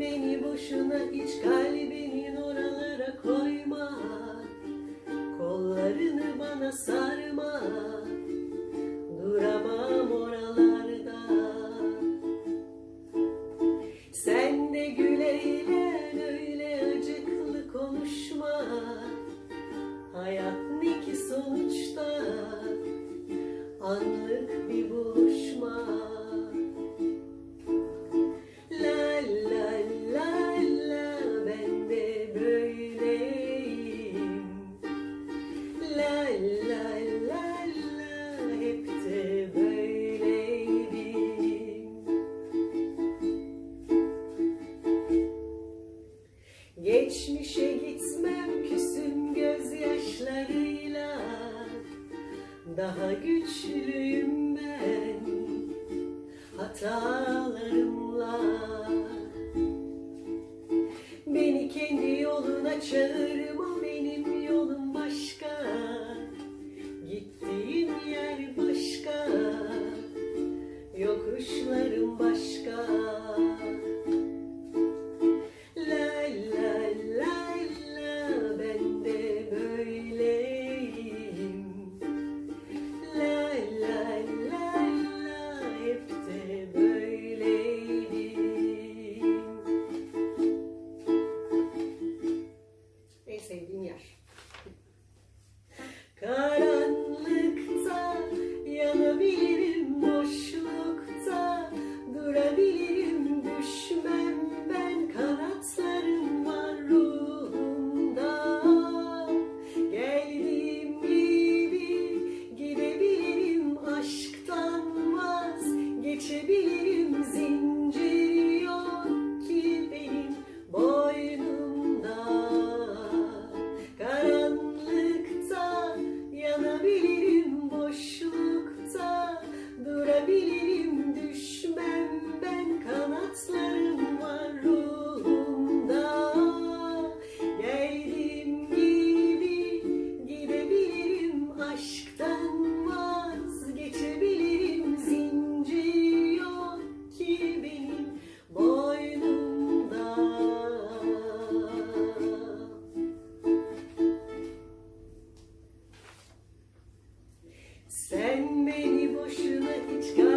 Beni boşuna hiç kalbinin oralara koyma. Kollarını bana sarma Geçmişe gitmem küsüm gözyaşlarıyla. Daha güçlüyüm ben hatalarımla. Beni kendi yoluna çağırma Sen beni boşuna hiç kal.